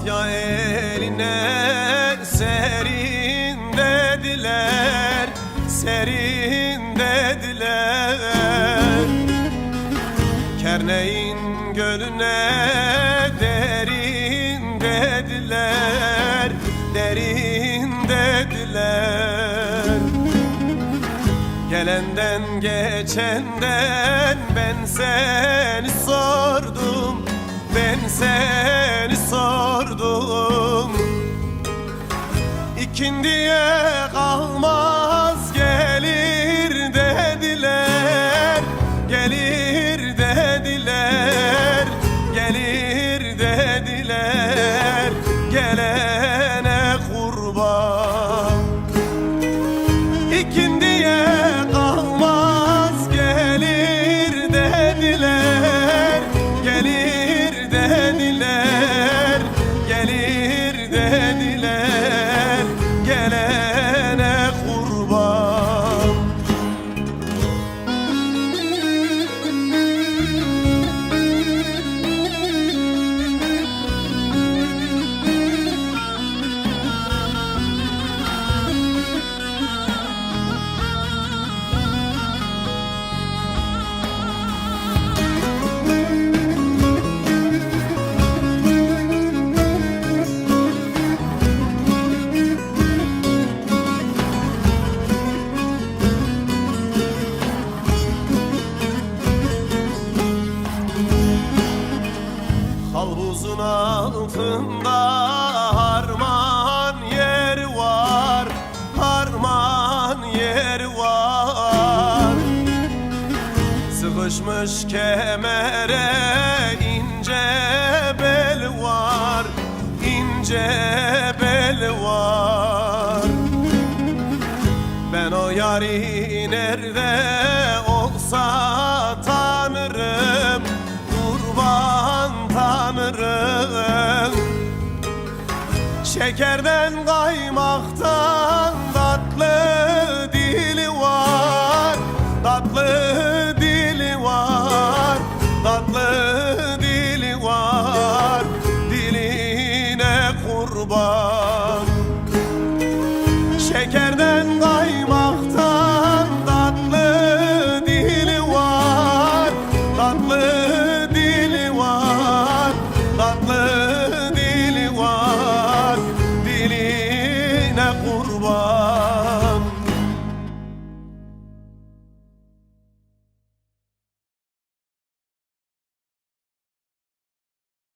Malatya eline serin dediler Serin dediler. Kerneğin gölüne derin dediler Derin dediler. Gelenden geçenden ben seni sordum ben seni sordum. İkindiye kalmaz baby. Havuzun altında harman yeri var Harman yeri var. Sıkışmış kemere ince bel var ince bel var. Ben o yari nerede olsa Şekerden kaymaktan tatlı dili var. Tatlı dili var Tatlı dili var. Diline kurban. Şekerden